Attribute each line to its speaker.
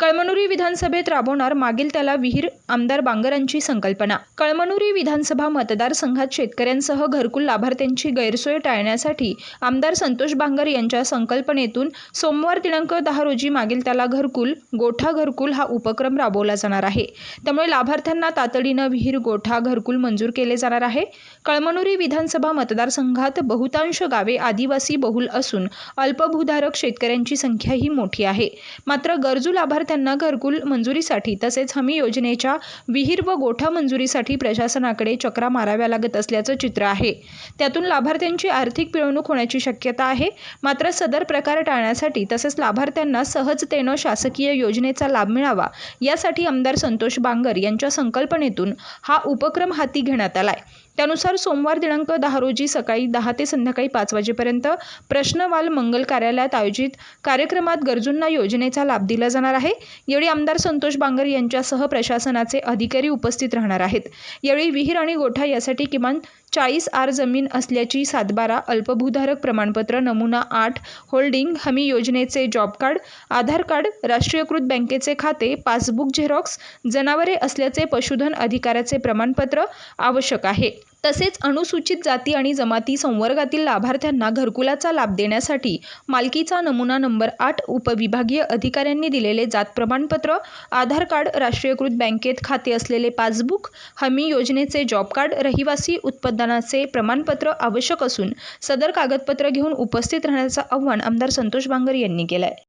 Speaker 1: कळमनुरी विधानसभेत राबवणार मागील त्याला विहीर आमदार बांगरांची संकल्पना. कळमनुरी विधानसभा मतदारसंघात शेतकऱ्यांसह घरकुल लाभार्थ्यांची गैरसोय टाळण्यासाठी आमदार संतोष बांगर यांच्या संकल्पनेतून सोमवार दिनांक दहा रोजी मागील त्याला घरकुल गोठा घरकुल हा उपक्रम राबवला जाणार आहे. त्यामुळे लाभार्थ्यांना तातडीनं विहीर गोठा घरकुल मंजूर केले जाणार आहे. कळमनुरी विधानसभा मतदारसंघात बहुतांश गावे आदिवासी बहुल असून अल्पभूधारक शेतकऱ्यांची संख्याही मोठी आहे. मात्र गरजू लाभार्थी त्यांना घरकुल मंजुरीसाठी तसेच हमी योजनेच्या विहीर व गोठा मंजुरीसाठी प्रशासनाकडे चक्रा माराव्या लागत असल्याचं चित्र आहे. त्यातून लाभार्थ्यांची आर्थिक पिळवणूक होण्याची शक्यता आहे. मात्र सदर प्रकार टाळण्यासाठी तसेच लाभार्थ्यांना सहजतेनं शासकीय योजनेचा लाभ मिळावा यासाठी आमदार संतोष बांगर यांच्या संकल्पनेतून हा उपक्रम हाती घेण्यात आलाय. त्यानुसार सोमवार दिनांक दहा रोजी सकाळी दहा ते संध्याकाळी पाच वाजेपर्यंत प्रश्नवाल मंगल कार्यालयात आयोजित कार्यक्रमात गरजूंना योजनेचा लाभ दिला जाणार आहे. यावेळी आमदार संतोष बांगर यांच्यासह प्रशासनाचे अधिकारी उपस्थित राहणार आहेत. यावेळी विहीर आणि गोठा यासाठी किमान चाळीस आर जमीन असल्याची सातबारा अल्पभूधारक प्रमाणपत्र नमुना आठ होल्डिंग हमी योजनेचे जॉब कार्ड आधार कार्ड राष्ट्रीयकृत बँकेचे खाते पासबुक झेरॉक्स जनावरे असल्याचे पशुधन अधिकाऱ्याचे प्रमाणपत्र आवश्यक आहे. तसेच अनुसूचित जाती आणि जमाती संवर्गातील लाभार्थ्यांना घरकुलाचा लाभ देण्यासाठी मालकीचा नमुना नंबर आठ उपविभागीय अधिकाऱ्यांनी दिलेले जात प्रमाणपत्र आधार कार्ड राष्ट्रीयकृत बँकेत खाते असलेले पासबुक हमी योजनेचे जॉब कार्ड रहिवासी उत्पादनाचे प्रमाणपत्र आवश्यक असून सदर कागदपत्र घेऊन उपस्थित राहण्याचं आव्हान आमदार संतोष बांगर यांनी केलं आहे